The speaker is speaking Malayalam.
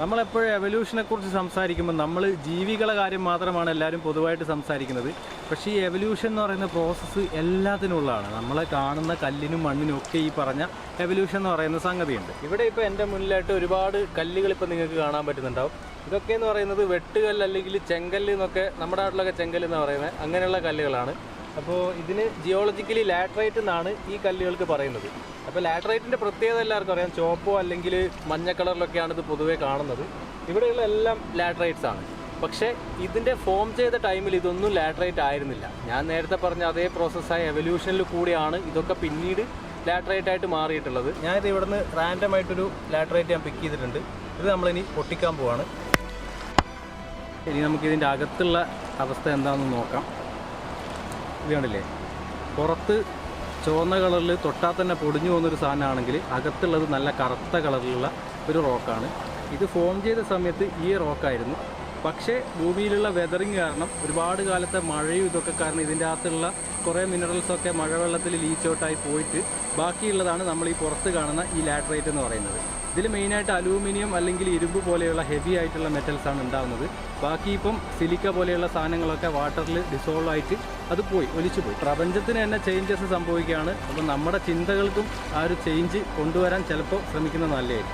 നമ്മളെപ്പോഴും എവല്യൂഷനെ കുറിച്ച് സംസാരിക്കുമ്പോൾ നമ്മൾ ജീവികളെ കാര്യം മാത്രമാണ് എല്ലാവരും പൊതുവായിട്ട് സംസാരിക്കുന്നത്. പക്ഷേ ഈ എവല്യൂഷൻ എന്ന് പറയുന്ന പ്രോസസ്സ് എല്ലാത്തിനുള്ളതാണ്. നമ്മളെ കാണുന്ന കല്ലിനും മണ്ണിനും ഒക്കെ ഈ പറഞ്ഞ എവല്യൂഷൻ എന്ന് പറയുന്ന സംഗതിയുണ്ട്. ഇവിടെ ഇപ്പോൾ എന്റെ മുന്നിലായിട്ട് ഒരുപാട് കല്ലുകൾ ഇപ്പോൾ നിങ്ങൾക്ക് കാണാൻ പറ്റുന്നുണ്ടാവും. ഇതൊക്കെ എന്ന് പറയുന്നത് വെട്ടുകല്ല് അല്ലെങ്കിൽ ചെങ്കല്ല് എന്നൊക്കെ നമ്മുടെ നാട്ടിലൊക്കെ ചെങ്കല്ല് എന്ന് പറയുന്നത് അങ്ങനെയുള്ള കല്ലുകളാണ്. അപ്പോൾ ഇതിന് ജിയോളജിക്കലി ലാറ്ററൈറ്റ് എന്നാണ് ഈ കല്ലുകൾക്ക് പറയുന്നത്. അപ്പോൾ ലാറ്ററൈറ്റിന്റെ പ്രത്യേകത എല്ലാവർക്കും അറിയാം. ചുവപ്പോ അല്ലെങ്കിൽ മഞ്ഞ കളറിലൊക്കെയാണ് ഇത് പൊതുവെ കാണുന്നത്. ഇവിടെയുള്ള എല്ലാം ലാറ്ററൈറ്റ്സ് ആണ്. പക്ഷേ ഇതിന്റെ ഫോം ചെയ്ത ടൈമിൽ ഇതൊന്നും ലാറ്ററൈറ്റ് ആയിരുന്നില്ല. ഞാൻ നേരത്തെ പറഞ്ഞ അതേ പ്രോസസ്സായ എവല്യൂഷനിൽ കൂടിയാണ് ഇതൊക്കെ പിന്നീട് ലാറ്ററൈറ്റ് ആയിട്ട് മാറിയിട്ടുള്ളത്. ഞാനിത് ഇവിടുന്ന് റാൻഡം ആയിട്ടൊരു ലാറ്ററൈറ്റ് ഞാൻ പിക്ക് ചെയ്തിട്ടുണ്ട്. ഇത് നമ്മളിനി പൊട്ടിക്കാൻ പോവാണ്. ഇനി നമുക്കിതിന്റെ അകത്തുള്ള അവസ്ഥ എന്താണെന്ന് നോക്കാം. ഇത് കണ്ടില്ലേ? പുറത്ത് ചുവന്ന കളറിൽ തൊട്ടാൽ തന്നെ പൊടിഞ്ഞു പോകുന്നൊരു സാധനമാണെങ്കിൽ അകത്തുള്ളത് നല്ല കറുത്ത കളറിലുള്ള ഒരു റോക്കാണ്. ഇത് ഫോം ചെയ്ത സമയത്ത് ഈ റോക്കായിരുന്നു. പക്ഷേ ഭൂമിയിലുള്ള വെതറിങ് കാരണം ഒരുപാട് കാലത്തെ മഴയും ഇതൊക്കെ കാരണം ഇതിന്റെ അകത്തുള്ള കുറേ മിനറൽസൊക്കെ മഴവെള്ളത്തിൽ ലീച്ചോട്ടായി പോയിട്ട് ബാക്കിയുള്ളതാണ് നമ്മൾ ഈ പുറത്ത് കാണുന്ന ഈ ലാറ്ററേറ്റ് എന്ന് പറയുന്നത്. ഇതിൽ മെയിനായിട്ട് അലൂമിനിയം അല്ലെങ്കിൽ ഇരുമ്പ് പോലെയുള്ള ഹെവി ആയിട്ടുള്ള മെറ്റൽസാണ് ഉണ്ടാകുന്നത് ബാക്കി ഇപ്പം സിലിക്ക പോലെയുള്ള സാധനങ്ങളൊക്കെ വാട്ടറിൽ ഡിസോൾവ് ആയിട്ട് അത് പോയി ഒലിച്ചു പോയി. പ്രപഞ്ചത്തിന് തന്നെ ചേഞ്ചസ് സംഭവിക്കുകയാണ്. അപ്പം നമ്മുടെ ചിന്തകൾക്കും ആ ഒരു ചേഞ്ച് കൊണ്ടുവരാൻ ചിലപ്പോൾ ശ്രമിക്കുന്നത് നല്ലതായിരിക്കും.